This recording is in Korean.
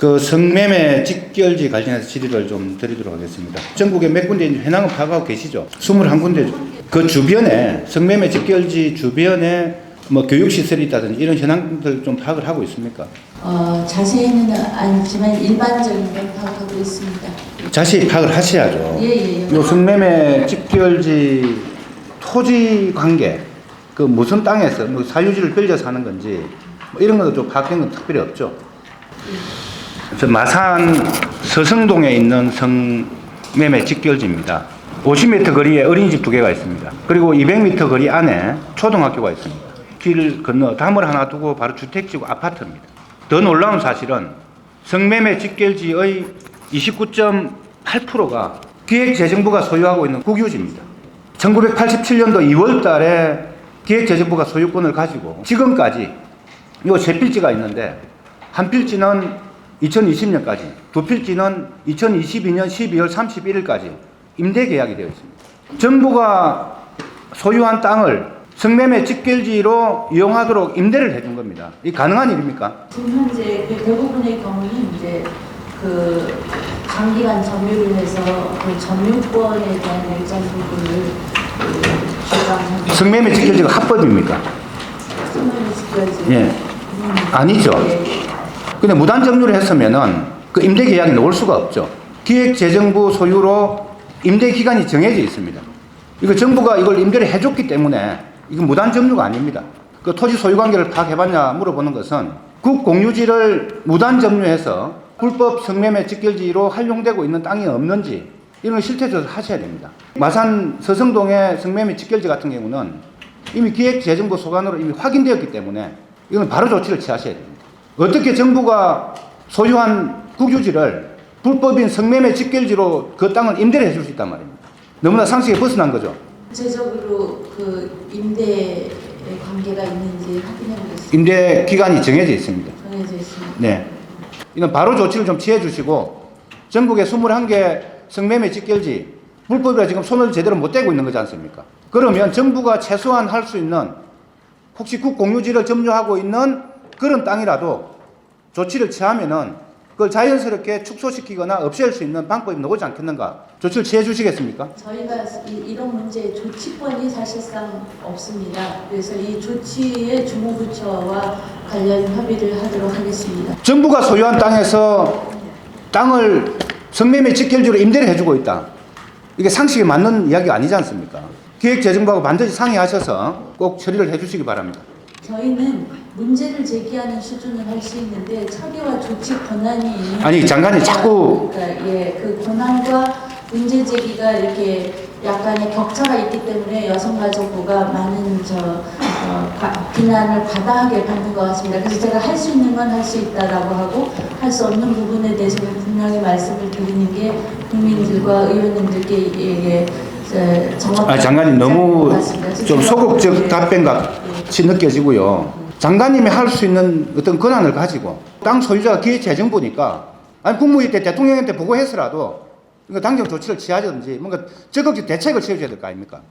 그 성매매 직결지 관련해서 질의를 좀 드리도록 하겠습니다. 전국에 몇 군데 있는 현황을 파악하고 계시죠? 21군데. 그 주변에 성매매 직결지 주변에 뭐 교육시설이 있다든지 이런 현황들 좀 파악을 하고 있습니까? 어, 자세히는 아니지만 일반적인 걸 파악하고 있습니다. 자세히 파악을 하셔야죠. 예, 예. 요 성매매 직결지 토지 관계 그 무슨 땅에서 뭐 사유지를 빌려서 하는 건지 뭐 이런 것도 좀 파악된 건 특별히 없죠. 저 마산 서성동에 있는 성매매 직결지입니다. 50m 거리에 어린이집 두 개가 있습니다. 그리고 200m 거리 안에 초등학교가 있습니다. 길 건너 담을 하나 두고 바로 주택지고 아파트입니다. 더 놀라운 사실은 성매매 직결지의 29.8%가 기획재정부가 소유하고 있는 국유지입니다. 1987년도 2월 달에 기획재정부가 소유권을 가지고 지금까지 요세 필지가 있는데 한 필지는 2020년까지, 두 필지는 2022년 12월 31일까지 임대 계약이 되어 있습니다. 정부가 소유한 땅을 성매매 직결지로 이용하도록 임대를 해준 겁니다. 이 가능한 일입니까? 지금 현재 그 대부분의 경우는 이제 그 장기간 점유를 해서 그 점유권에 대한 일정 부분을 그 주장하는 성매매 직결지가 합법입니까? 성매매 직결지. 예. 아니죠. 근데 무단 점유를 했으면은 그 임대 계약이 나올 수가 없죠. 기획재정부 소유로 임대 기간이 정해져 있습니다. 이거 정부가 이걸 임대를 해줬기 때문에 이건 무단 점유가 아닙니다. 그 토지 소유 관계를 파악해봤냐 물어보는 것은 국 공유지를 무단 점유해서 불법 성매매 직결지로 활용되고 있는 땅이 없는지 이런 걸 실태 조사 하셔야 됩니다. 마산 서성동의 성매매 직결지 같은 경우는 이미 기획재정부 소관으로 이미 확인되었기 때문에 이건 바로 조치를 취하셔야 됩니다. 어떻게 정부가 소유한 국유지를 불법인 성매매 직결지로 그 땅을 임대를 해줄 수 있단 말입니다. 너무나 상식에 벗어난 거죠. 구체적으로 그 임대의 관계가 있는지 확인해 보겠습니다. 임대 기간이 정해져 있습니다. 정해져 있습니다. 네. 이건 바로 조치를 좀 취해 주시고 전국에 21개 성매매 직결지 불법이라 지금 손을 제대로 못 대고 있는 거지 않습니까? 그러면 정부가 최소한 할 수 있는 혹시 국공유지를 점유하고 있는 그런 땅이라도 조치를 취하면은 그걸 자연스럽게 축소시키거나 없앨 수 있는 방법이 나오지 않겠는가? 조치를 취해 주시겠습니까? 저희가 이, 이런 문제의 조치권이 사실상 없습니다. 그래서 이 조치의 주무부처와 관련 협의를 하도록 하겠습니다. 정부가 소유한 땅에서 땅을 성매매 직결지로 임대를 해주고 있다. 이게 상식에 맞는 이야기가 아니지 않습니까? 기획재정부하고 반드시 상의하셔서 꼭 처리를 해주시기 바랍니다. 저희는 문제를 제기하는 수준을 할 수 있는데 처리와 조치 권한이 있는 아니, 장관이 자꾸- 그러니까 예, 그 권한과 문제 제기가 이렇게 약간의 격차가 있기 때문에 여성가족부가 많은 저 어, 과- 비난을 과다하게 받는 것 같습니다. 그래서 제가 할 수 있는 건 할 수 있다라고 하고 할 수 없는 부분에 대해서는 분명히 말씀을 드리는 게 국민들과 의원님들께 이게 정확한 아, 장관님 너무 좀 소극적 예. 답변 같이 느껴지고요. 장관님이 할 수 있는 어떤 권한을 가지고 땅 소유자가 기획재정부니까 아니 국무회의 때 대통령한테 보고해서라도 이거 당장 조치를 취하든지 뭔가 적극적 대책을 취해줘야 될 거 아닙니까?